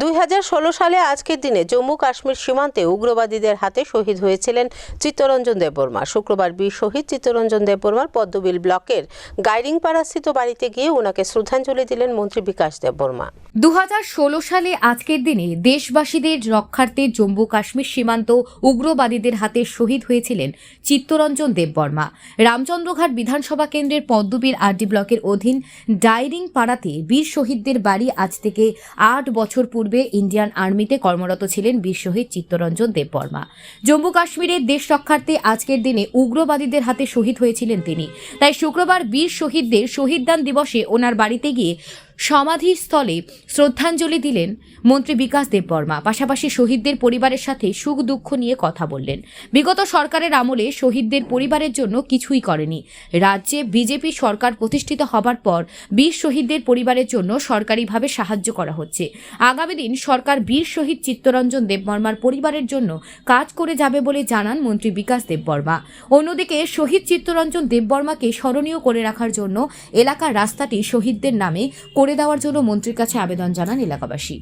দুই হাজার ষোলো সালে আজকের দিনে জম্মু কাশ্মীর সীমান্তে উগ্রবাদীদের হাতে শহীদ হয়েছিলেন চিত্তরঞ্জন দেববর্মা। শুক্রবার বীর শহীদ চিত্তরঞ্জন দেববর্মার পদ্মবিল ব্লকের গাইরিংপাড়াস্থিত বাড়িতে গিয়ে ওনাকে শ্রদ্ধাঞ্জলি দিলেন মন্ত্রী বিকাশ দেববর্মা। দু হাজার ষোলো সালে আজকের দিনে দেশবাসীদের রক্ষার্থে জম্মু কাশ্মীর সীমান্ত উগ্রবাদীদের হাতে শহীদ হয়েছিলেন চিত্তরঞ্জন দেববর্মা। রামচন্দ্রঘাট বিধানসভা কেন্দ্রের পদ্মবীর আরডি ব্লকের অধীন ডাইরিং পাড়াতে বীর শহীদদের বাড়ি আজ থেকে আট বছর পূর্বে ইন্ডিয়ান আর্মিতে কর্মরত ছিলেন বীর শহীদ চিত্তরঞ্জন দেববর্মা। জম্মু কাশ্মীরের দেশ রক্ষার্থে আজকের দিনে উগ্রবাদীদের হাতে শহীদ হয়েছিলেন তিনি। তাই শুক্রবার বীর শহীদদের শহীদদান দিবসে ওনার বাড়িতে গিয়ে সমাধিস্থলে শ্রদ্ধাঞ্জলি দিলেন মন্ত্রী বিকাশ দেববর্মা। পাশাপাশি শহীদদের পরিবারের সাথে সুখ দুঃখ নিয়ে কথা বললেন। বিগত সরকারের আমলে শহীদদের পরিবারের জন্য কিছুই করেনি। রাজ্যে বিজেপি সরকার প্রতিষ্ঠিত হবার পর বীর শহীদদের পরিবারের জন্য সরকারিভাবে সাহায্য করা হচ্ছে। আগামী দিন সরকার বীর শহীদ চিত্তরঞ্জন দেববর্মার পরিবারের জন্য কাজ করে যাবে বলে জানান মন্ত্রী বিকাশ দেববর্মা। অন্যদিকে শহীদ চিত্তরঞ্জন দেববর্মাকে স্মরণীয় করে রাখার জন্য এলাকার রাস্তাটি শহীদদের নামে করে দেওয়ার জন্য মন্ত্রীর কাছে আবেদন জানান এলাকাবাসী।